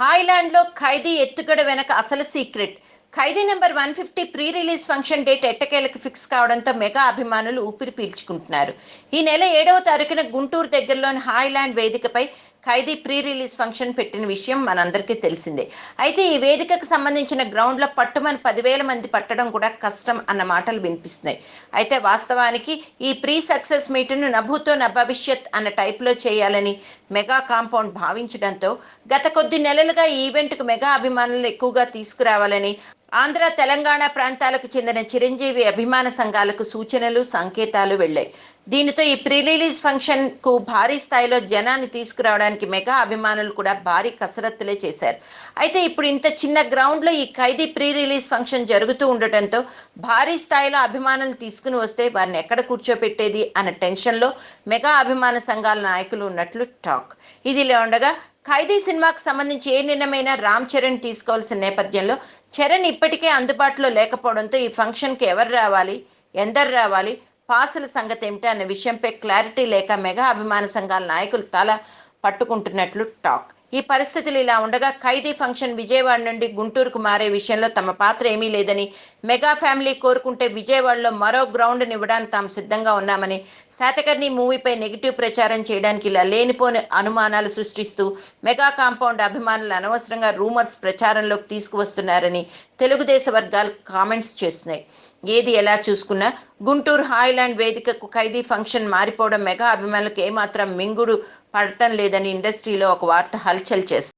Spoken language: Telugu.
హాయ్లాండ్లో ఖైదీ ఎత్తుగడ వెనక అసలు secret. Khaidi number one fifty pre release function date ఎట్టకేలకు ఫిక్స్ కావడంతో మెగా అభిమానులు ఊపిరి పీల్చుకుంటున్నారు. ఈ నెల ఏడవ తారీఖున గుంటూరు దగ్గరలోని హాయ్లాండ్ వేదికపై ఖైదీ ప్రీ రిలీజ్ ఫంక్షన్ పెట్టిన విషయం మనందరికీ తెలిసిందే. అయితే ఈ వేదికకు సంబంధించిన గ్రౌండ్లో పట్టుమని పదివేల మంది పట్టడం కూడా కష్టం అన్న మాటలు వినిపిస్తున్నాయి. అయితే వాస్తవానికి ఈ ప్రీ సక్సెస్ మీటును నభూతో నభవిష్యత్ అన్న టైప్లో చేయాలని మెగా కాంపౌండ్ భావించడంతో గత కొద్ది నెలలుగా ఈ ఈవెంట్కు మెగా అభిమానులు ఎక్కువగా తీసుకురావాలని ఆంధ్ర తెలంగాణ ప్రాంతాలకు చెందిన చిరంజీవి అభిమాన సంఘాలకు సూచనలు సంకేతాలు వెళ్ళాయి. దీనితో ఈ ప్రీ రిలీజ్ ఫంక్షన్కు భారీ స్థాయిలో జనాన్ని తీసుకురావడానికి మెగా అభిమానులు కూడా భారీ కసరత్తులే చేశారు. అయితే ఇప్పుడు ఇంత చిన్న గ్రౌండ్లో ఈ ఖైదీ ప్రీ రిలీజ్ ఫంక్షన్ జరుగుతూ ఉండటంతో భారీ స్థాయిలో అభిమానులు తీసుకుని వస్తే వారిని ఎక్కడ కూర్చోపెట్టేది అన్న టెన్షన్లో మెగా అభిమాన సంఘాల నాయకులు ఉన్నట్లు టాక్. ఇదిలా ఉండగా ఖైదీ సినిమాకు సంబంధించి ఏ నిర్ణయమైనా రామ్ చరణ్ తీసుకోవాల్సిన నేపథ్యంలో చరణ్ ఇప్పటికే అందుబాటులో లేకపోవడంతో ఈ ఫంక్షన్కి ఎవరు రావాలి ఎందరు రావాలి పాసుల సంగతి ఏమిటి అన్న విషయంపై క్లారిటీ లేక మెగా అభిమాన సంఘాల నాయకులు తల పట్టుకుంటున్నట్లు టాక్. ఈ పరిస్థితులు ఇలా ఉండగా ఖైదీ ఫంక్షన్ విజయవాడ నుండి గుంటూరుకు మారే విషయంలో తమ పాత్ర ఏమీ లేదని మెగా ఫ్యామిలీ కోరుకుంటే విజయవాడలో మరో గ్రౌండ్ ఇవ్వడానికి తాము సిద్ధంగా ఉన్నామని శాతకర్ణి మూవీపై నెగిటివ్ ప్రచారం చేయడానికి ఇలా లేనిపోని అనుమానాలు సృష్టిస్తూ మెగా కాంపౌండ్ అభిమానులు అనవసరంగా రూమర్స్ ప్రచారంలోకి తీసుకువస్తున్నారని తెలుగుదేశ వర్గాలు కామెంట్స్ చేస్తున్నాయి. ఏది ఎలా చూసుకున్నా గుంటూరు హాయ్లాండ్ వేదికకు ఖైదీ ఫంక్షన్ మారిపోవడం మెగా అభిమానులకు ఏమాత్రం మింగుడు పడటం లేదని ఇండస్ట్రీలో ఒక వార్త హల్చల్ చేస్తుంది.